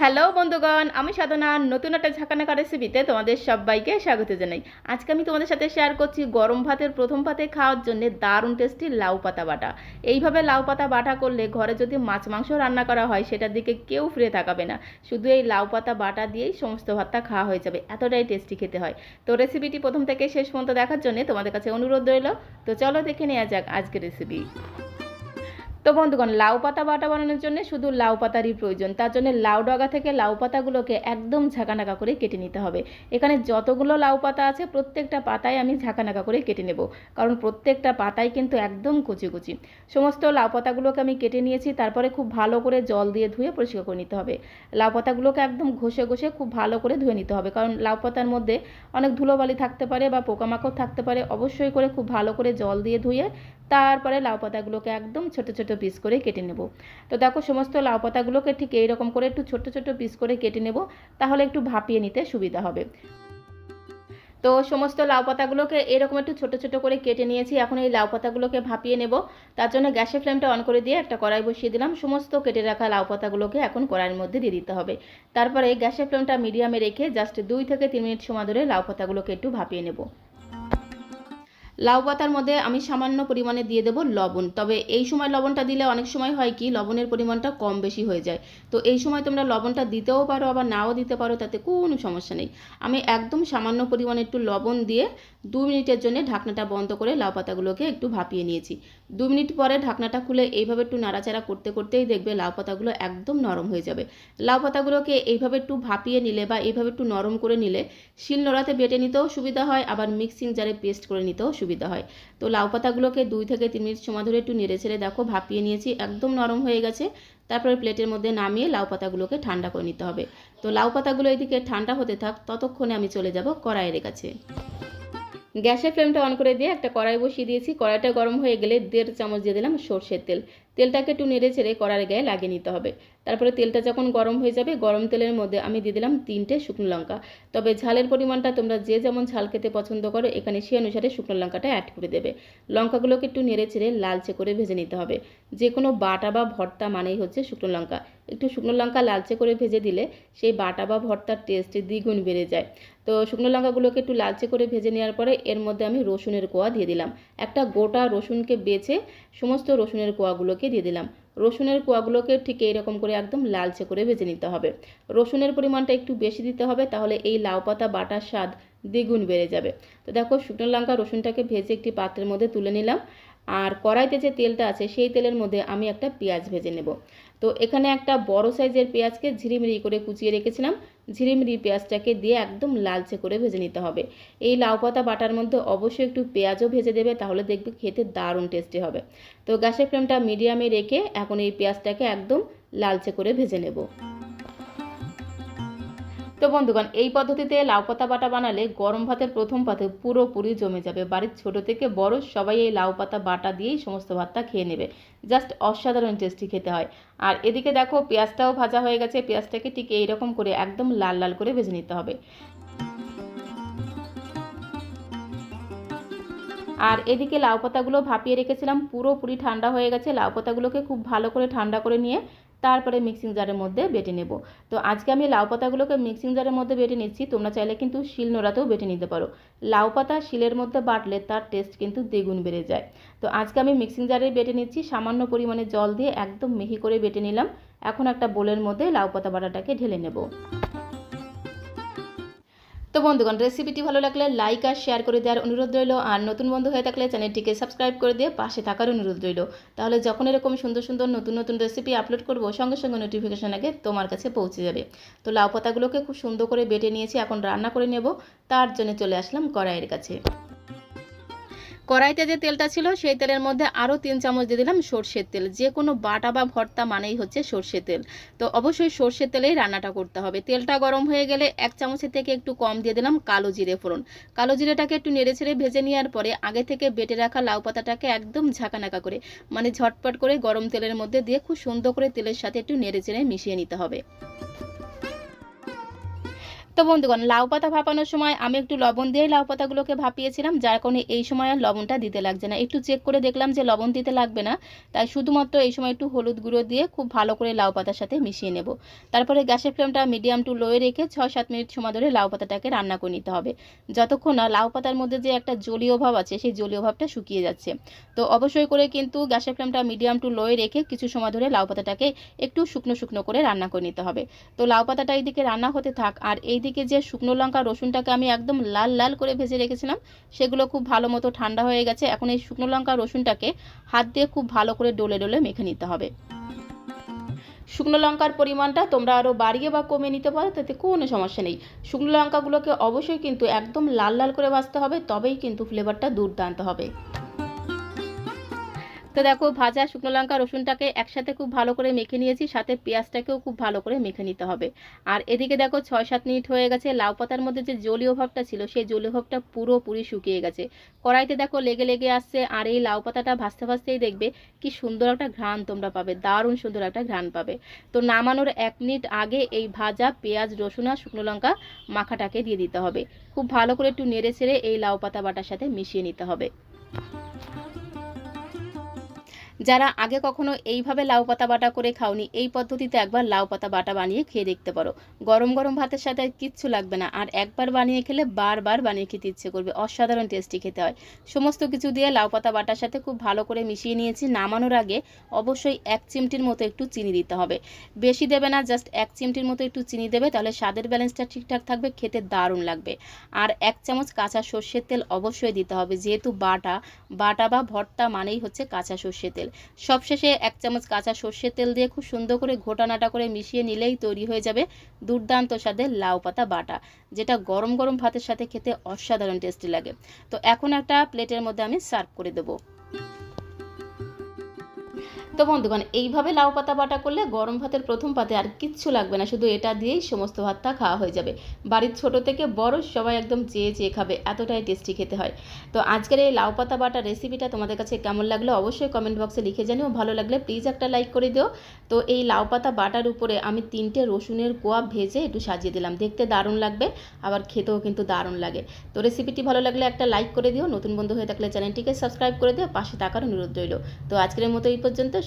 Hello বন্ধুগণ, আমি সাধনা, নতুন একটা ঝাঁকানাকা রেসিপিতে তোমাদের সবাইকে স্বাগত জানাই। আজকে আমি তোমাদের সাথে শেয়ার করছি গরম ভাতের প্রথম ভাতে খাওয়ার জন্য দারুণ টেস্টি লাউ পাতা বাটা। এইভাবে লাউ পাতা বাটা করলে ঘরে যদি মাছ মাংস রান্না করা হয়, সেটার দিকে কেউ ফিরে তাকাবে না। শুধু এই লাউ পাতা বাটা দিয়েই সমস্ত ভাতটা খাওয়া হয়ে যাবে, এতটাই টেস্টি খেতে হয়। তো রেসিপিটি প্রথম থেকে শেষ পর্যন্ত দেখার জন্য তোমাদের কাছে অনুরোধ রইল। তো চলো দেখে নেওয়া যাক আজকের রেসিপি তো বন্ধুগণ, লাউ পাতা বাটা বানানোর জন্য শুধু লাউ পাতারই প্রয়োজন। তার জন্য লাউ ডগা থেকে লাউ পাতাগুলোকে একদম ঝাঁকানাকা করে কেটে নিতে হবে। এখানে যতগুলো লাউ পাতা আছে, প্রত্যেকটা পাতায় আমি ঝাঁকানাকা করে কেটে নেব। কারণ প্রত্যেকটা পাতায় কিন্তু একদম কুচি কুচি। সমস্ত লাউ পাতাগুলোকে আমি কেটে নিয়েছি, তারপরে খুব ভালো করে জল দিয়ে ধুয়ে পরিষ্কার করে নিতে হবে। লাউ পাতাগুলোকে একদম ঘষে ঘষে খুব ভালো করে ধুয়ে নিতে হবে। কারণ লাউ পাতার মধ্যে অনেক ধুলোবালি থাকতে পারে বা পোকামাকড় থাকতে পারে, অবশ্যই করে খুব ভালো করে জল দিয়ে ধুয়ে তারপরে লাউ পাতাগুলোকে একদম ছোট ছোট পিস করে কেটে নেব। তো দেখো সমস্ত লাউ পাতাগুলোকে ঠিক এইরকম করে একটু ছোট ছোট পিস করে কেটে নেব, তাহলে একটু ভাপিয়ে নিতে সুবিধা হবে। তো সমস্ত লাউ পাতাগুলোকে এরকম একটু ছোট ছোট করে কেটে নিয়েছি, এখন এই লাউ পাতাগুলোকে ভাপিয়ে নেব। তার জন্য গ্যাসের ফ্লেমটা অন করে দিয়ে একটা কড়াই বসিয়ে দিলাম। সমস্ত কেটে রাখা লাউ পাতাগুলোকে এখন কড়াইয়ের মধ্যে দিয়ে দিতে হবে। তারপরে গ্যাসের ফ্লেমটা মিডিয়ামে রেখে জাস্ট দুই থেকে তিন মিনিট সময় ধরে লাউ পাতাগুলোকে একটু ভাপিয়ে নেব। লাউ পাতার মধ্যে আমি সামান্য পরিমাণে দিয়ে দেব লবণ। তবে এই সময় লবণটা দিলে অনেক সময় হয় কি, লবণের পরিমাণটা কম বেশি হয়ে যায়। তো এই সময় তোমরা লবণটা দিতেও পারো, আবার নাও দিতে পারো, তাতে কোনো সমস্যা নেই। আমি একদম সামান্য পরিমাণে একটু লবণ দিয়ে দু মিনিটের জন্য ঢাকনাটা বন্ধ করে লাউ পাতাগুলোকে একটু ভাপিয়ে নিয়েছি। দু মিনিট পরে ঢাকনাটা খুলে এইভাবে একটু নাড়াচাড়া করতে করতেই দেখবে লাউ পাতাগুলো একদম নরম হয়ে যাবে। লাউ পাতাগুলোকে এইভাবে একটু ভাপিয়ে নিলে বা এইভাবে একটু নরম করে নিলে শিল নোড়াতে বেটে নিতেও সুবিধা হয়, আবার মিক্সিং জারে পেস্ট করে নিতেও সুবিধা হয়। তো লাউ পাতাগুলোকে দুই থেকে তিন মিনিট সময় ধরে একটু নেড়ে ছেড়ে দেখো ভাপিয়ে নিয়েছি, একদম নরম হয়ে গেছে। তারপরে প্লেটের মধ্যে নামিয়ে লাউ পাতাগুলোকে ঠান্ডা করে নিতে হবে। তো লাউ পাতাগুলো এদিকে ঠান্ডা হতে থাক, ততক্ষণে আমি চলে যাব কড়াইয়ের কাছে। গ্যাসের ফ্লেমটা অন করে দিয়ে একটা কড়াই বসিয়ে দিয়েছি। কড়াইটা গরম হয়ে গেলে দেড় চামচ দিয়ে দিলাম সর্ষের তেল। তেলটাকে একটু নেড়ে ছেড়ে কড়াইয়ের গায়ে লাগিয়ে নিতে হবে। তারপরে তেলটা যখন গরম হয়ে যাবে, গরম তেলের মধ্যে আমি দিয়ে দিলাম তিনটে শুকনো লঙ্কা। তবে ঝালের পরিমাণটা তোমরা যে যেমন ঝাল খেতে পছন্দ করো, এখানে সেই অনুসারে শুকনো লঙ্কাটা অ্যাড করে দেবে। লঙ্কাগুলোকে একটু নেড়ে ছেড়ে লালচে করে ভেজে নিতে হবে। যে কোনো বাটা বা ভর্তা মানেই হচ্ছে শুকনো লঙ্কা। একটু শুকনো লঙ্কা লালচে করে ভেজে দিলে সেই বাটা বা ভর্তার টেস্ট দ্বিগুণ বেড়ে যায়। তো শুকনো লঙ্কাগুলোকে একটু লালচে করে ভেজে নেওয়ার পরে এর মধ্যে আমি রসুনের কোয়া দিয়ে দিলাম। একটা গোটা রসুনকে বেছে সমস্ত রসুনের কোয়াগুলোকে দিয়ে দিলাম। রসুনের কোয়াগুলোকে ঠিক এইরকম করে একদম লালচে করে ভেজে নিতে হবে। রসুনের পরিমাণটা একটু বেশি দিতে হবে, তাহলে এই লাউ পাতা বাটার স্বাদ দ্বিগুণ বেড়ে যাবে। তো দেখো, শুকনো লঙ্কা রসুনটাকে ভেজে একটি পাত্রের মধ্যে তুলে নিলাম। আর কড়াইতে যে তেলটা আছে, সেই তেলের মধ্যে আমি একটা পেঁয়াজ ভেজে নেব। তো এখানে একটা বড় সাইজের পেঁয়াজকে ঝিরিমিরি করে কুচিয়ে রেখেছিলাম। ঝিরিমিরি পেঁয়াজটাকে দিয়ে একদম লালচে করে ভেজে নিতে হবে। এই লাউ পাতা বাটার মধ্যে অবশ্যই একটু পেঁয়াজও ভেজে দেবে, তাহলে দেখবে খেতে দারুণ টেস্টি হবে। তো গ্যাসের ফ্লেমটা মিডিয়ামে রেখে এখন এই পেঁয়াজটাকে একদম লালচে করে ভেজে নেব। তো বন্ধুগণ, এই পদ্ধতিতে লাউ পাতা বাটা বানালে গরম ভাতের প্রথম পাতে পুরোপুরি জমে যাবে। বাড়ির ছোট থেকে বড় সবাই এই লাউ পাতা বাটা দিয়েই সমস্ত ভাতটা খেয়ে নেবে। জাস্ট অসাধারণ টেস্টি খেতে হয়। আর এদিকে দেখো, পেঁয়াজটাও ভাজা হয়ে গেছে। পেঁয়াজটাকে ঠিক এইরকম করে একদম লাল লাল করে ভেজে নিতে হবে। আর এদিকে লাউ পাতাগুলো ভাপিয়ে রেখেছিলাম। পুরোপুরি ঠান্ডা হয়ে গেছে। লাউ পাতাগুলোকে খুব ভালো করে ঠান্ডা করে নিয়ে তারপরে মিক্সিং জারের মধ্যে বেটে নেব। তো আজকে আমি লাউ পাতাগুলোকে মিক্সিং জারের মধ্যে বেটে নিচ্ছি, তোমরা চাইলে কিন্তু শিল নোড়াতেও বেটে নিতে পারো। লাউ পাতা শিলের মধ্যে বাটলে তার টেস্ট কিন্তু দ্বিগুণ বেড়ে যায়। তো আজকে আমি মিক্সিং জারে বেটে নিচ্ছি, সামান্য পরিমাণে জল দিয়ে একদম মিহি করে বেটে নিলাম। এখন একটা বোলের মধ্যে লাউ পাতা বাটাটাকে ঢেলে নেব। তো বন্ধুগণ রেসিপিটি ভালো লাগলে লাইক আর শেয়ার করে দেওয়ার অনুরোধ রইল। আর নতুন বন্ধু হয়ে থাকলে চ্যানেলটিকে সাবস্ক্রাইব করে দিয়ে পাশে থাকার অনুরোধ রইল। তাহলে যখন এরকম সুন্দর সুন্দর নতুন নতুন রেসিপি আপলোড করব, সঙ্গে সঙ্গে নোটিফিকেশান আগে তোমার কাছে পৌঁছে যাবে। তো লাউ পাতাগুলোকে খুব সুন্দর করে বেটে নিয়েছি, এখন রান্না করে নেব। তার জন্য চলে আসলাম কড়াইয়ের কাছে। কড়াইতে যে তেলটা ছিল, সেই তেলের মধ্যে আরও তিন চামচ দিয়ে দিলাম সর্ষের তেল। যে কোনো বাটা বা ভর্তা মানেই হচ্ছে সর্ষের তেল। তো অবশ্যই সর্ষের তেলেই রান্নাটা করতে হবে। তেলটা গরম হয়ে গেলে এক চামচের থেকে একটু কম দিয়ে দিলাম কালো জিরে ফোড়ন। কালো জিরেটাকে একটু নেড়ে ছেড়ে ভেজে নেওয়ার পরে আগে থেকে বেটে রাখা লাউ পাতাটাকে একদম ঝাঁকানাকা করে মানে ঝটপট করে গরম তেলের মধ্যে দিয়ে খুব সুন্দর করে তেলের সাথে একটু নেড়ে চেড়ে মিশিয়ে নিতে হবে। তো বন্ধুগণ, লাউ পাতা ভাপানোর সময় আমি একটু লবণ দিয়েই লাউ পাতাগুলোকে ভাপিয়েছিলাম। যার কারণে এই সময় আর লবণটা দিতে লাগছে না। একটু চেক করে দেখলাম যে লবণ দিতে লাগবে না। তাই শুধুমাত্র এই সময় একটু হলুদ গুঁড়ো দিয়ে খুব ভালো করে লাউ পাতার সাথে মিশিয়ে নেব। তারপরে গ্যাসের ফ্লেমটা মিডিয়াম টু লোয়ে রেখে ছয় সাত মিনিট সময় ধরে লাউ পাতাটাকে রান্না করে নিতে হবে। যতক্ষণ না লাউ পাতার মধ্যে যে একটা জলীয় ভাব আছে, সেই জলীয় ভাবটা শুকিয়ে যাচ্ছে। তো অবশ্যই করে কিন্তু গ্যাসের ফ্লেমটা মিডিয়াম টু লোয়ে রেখে কিছু সময় ধরে লাউ পাতাটাকে একটু শুকনো শুকনো করে রান্না করে নিতে হবে। তো লাউ পাতাটা এইদিকে রান্না হতে থাক, আর এইদিকে যে শুকনো লঙ্কা, রসুনটাকে আমি একদম লাল লাল করে ভেজে রেখেছিলাম, সেগুলো খুব ভালো মতো ঠান্ডা হয়ে গেছে। এখন এই শুকনো লঙ্কা, রসুনটাকে হাত দিয়ে খুব ভালো করে ডলে ডলে মেখে নিতে হবে। শুকনো লঙ্কার পরিমাণটা তোমরা আরও বাড়িয়ে বা কমে নিতে পারো, তাতে কোনো সমস্যা নেই। শুকনো লঙ্কাগুলোকে অবশ্যই কিন্তু একদম লাল লাল করে ভাজতে হবে, তবেই কিন্তু ফ্লেভারটা দুর্দান্ত হবে। তো দেখো ভাজা শুকনো লঙ্কা, রসুনটাকে একসাথে খুব ভালো করে মেখে নিয়েছি, সাথে পেঁয়াজটাকেও খুব ভালো করে মেখে নিতে হবে। আর এদিকে দেখো ছয় সাত মিনিট হয়ে গেছে, লাউ পাতার মধ্যে যে জলীয় ভাবটা ছিল, সেই জলীয় ভাবটা পুরোপুরি শুকিয়ে গেছে। কড়াইতে দেখো লেগে লেগে আসছে, আর এই লাউ পাতাটা ভাজতে ভাজতেই দেখবে কি সুন্দর একটা ঘ্রাণ তোমরা পাবে, দারুণ সুন্দর একটা ঘ্রাণ পাবে। তো নামানোর এক মিনিট আগে এই ভাজা পেঁয়াজ, রসুন আর শুকনো লঙ্কা মাখাটাকে দিয়ে দিতে হবে। খুব ভালো করে একটু নেড়ে ছেড়ে এই লাউ পাতা বাটার সাথে মিশিয়ে নিতে হবে। যারা আগে কখনো এইভাবে লাউ পাতা বাটা করে খাওনি, এই পদ্ধতিতে একবার লাউ পাতা বাটা বানিয়ে খেয়ে দেখতে পারো। গরম গরম ভাতের সাথে কিচ্ছু লাগবে না, আর একবার বানিয়ে খেলে বারবার বানিয়ে খেতে ইচ্ছে করবে, অসাধারণ টেস্টি খেতে হয়। সমস্ত কিছু দিয়ে লাউ পাতা বাটার সাথে খুব ভালো করে মিশিয়ে নিয়েছি, নামানোর আগে অবশ্যই এক চিমটির মতো একটু চিনি দিতে হবে। বেশি দেবে না জাস্ট এক চিমটির মতো একটু চিনি দেবে, তাহলে স্বাদের ব্যালেন্সটা ঠিকঠাক থাকবে, খেতে দারুণ লাগবে। আর এক চামচ কাঁচা সর্ষের তেল অবশ্যই দিতে হবে, যেহেতু বাটা বাটা বা ভর্তা মানেই হচ্ছে কাঁচা সর্ষের তেল। সবশেষে এক চামচ কাঁচা সর্ষের তেল দিয়ে খুব সুন্দর করে ঘোটানাটা করে মিশিয়ে নিলেই তৈরি হয়ে যাবে দুর্দান্ত স্বাদের লাউ পাতা বাটা, যেটা গরম গরম ভাতের সাথে খেতে অসাধারণ টেস্টি লাগে। তো এখন একটা প্লেটের মধ্যে আমি সার্ভ করে দেবো। তো বন্ধুগণ, এইভাবে লাউ পাতা বাটা করলে গরম ভাতের প্রথম পাতে আর কিচ্ছু লাগবে না, শুধু এটা দিয়েই সমস্ত ভাতটা খাওয়া হয়ে যাবে। বাড়ির ছোট থেকে বড় সবাই একদম চেয়ে চেয়ে খাবে, এতটাই টেস্টি খেতে হয়। তো আজকের এই লাউ পাতা বাটা রেসিপিটা তোমাদের কাছে কেমন লাগল অবশ্যই কমেন্ট বক্সে লিখে জানিও, ভালো লাগলে প্লিজ একটা লাইক করে দিও। তো এই লাউ পাতা বাটার উপরে আমি তিনটে রসুনের কোয়া ভেজে একটু সাজিয়ে দিলাম, দেখতে দারুণ লাগবে, আবার খেতেও কিন্তু দারুণ লাগে। তো রেসিপিটি ভালো লাগলে একটা লাইক করে দিও, নতুন বন্ধু হয়ে থাকলে চ্যানেলটিকে সাবস্ক্রাইব করে দিও, পাশে থাকার অনুরোধ রইল। তো আজকের মতো এই পর্যন্ত